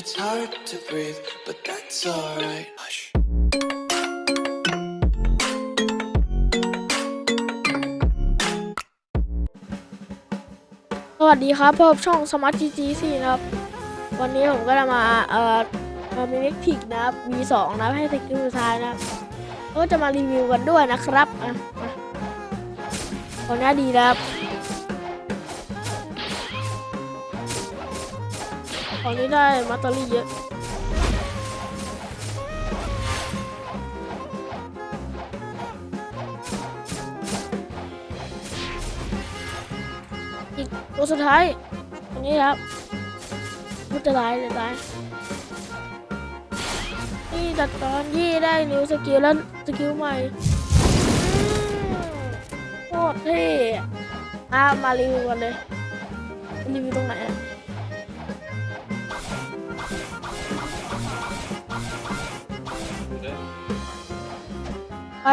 It's hard to breathe, but that's alright. Hush. สวัสดีครับพบช่องสมาร์ทจีจีซีนะครับ วันนี้ผมก็จะมาเอ่อมามีเล็กพิกนะครับ V2 นะครับให้สกิลสุดท้ายนะครับก็จะมารีวิวกันด้วยนะครับอะมาตอนนี้ดีนะครับ ตอนนี้ได้มาตอรี่เยอะอีกตัวสุดท้ายอันนี้ครับมันจะตายจะตายนี่จัดตอนที่ได้นิวสกิลแล้วสกิลใหม่โคตรเท่อะมารีวิวกันเลยรีวิวตรงไหนอะ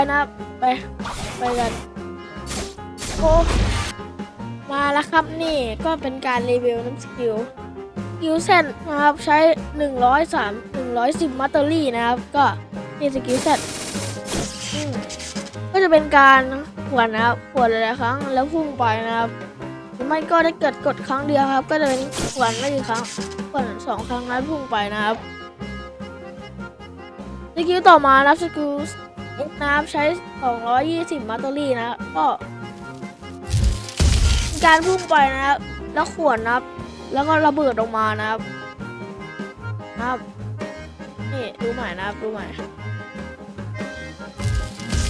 นะครับไปไปกันโอ้มาแล้วครับนี่ก็เป็นการรีวิวน้ำสกิลสกิลเซนนะครับใช้ 103 110 มัตเตอรี่นะครับ ก็นี่สกิลเซนก็จะเป็นการขวนนะครับขวนหลายครั้งแล้วพุ่งไปนะครับหรือไม่ก็ได้เกิดกดครั้งเดียวครับ ก็จะเป็นขวนไม่กี่ครั้งขวนสองครั้งนั้นพุ่งไปนะครับสกิลต่อมานะครับสกิล นะครับใช้ 220 มัตเตอรี่นะก็การพุ่งไปนะครับ แล้วขวนนะครับ แล้วก็ระเบิดออกมานะครับครับนี่ดูใหม่นะครับดูใหม่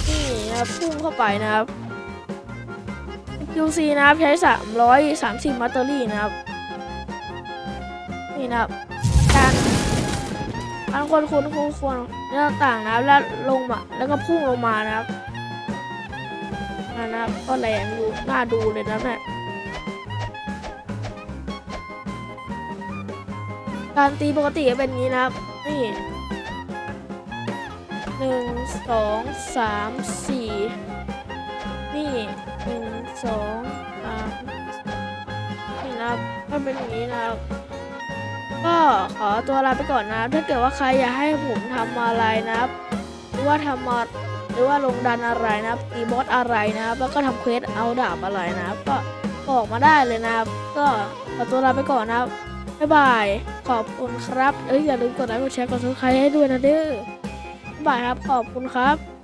นี่นะครับพุ่งเข้าไปนะครับ QC นะครับใช้ 330 มัตเตอรี่นะครับ นี่นะครับการ การคนคนคนคนหน้าต่างนะแล้วลงมาแล้วก็พุ่งลงมานะครับนะครับก็แรงดูน่าดูเลยนะเนี่การตีปกติก็เป็นนี้นะครับ นี่หนึ่งสองสามสี่นี่หนึ่งสองสามนี่นะครับก็เป็นอย่างนี้นะครับ ก็ขอตัวลาไปก่อนนะ ถ้าเกิดว่าใครอยากให้ผมทำอะไรนะครับหรือว่าทำมาหรือว่าลงดันอะไรนะครับตีบอสอะไรนะครับแล้วก็ทำเควสเอาดาบอะไรนะครับก็บอกมาได้เลยนะครับ ก็ขอตัวลาไปก่อนนะครับบ๊ายบาย ขอบคุณครับ เอ้ยอย่าลืมกดไลค์กดแชร์กดซับสไครต์ให้ด้วยนะเด้อบ๊ายบายครับ ขอบคุณครับ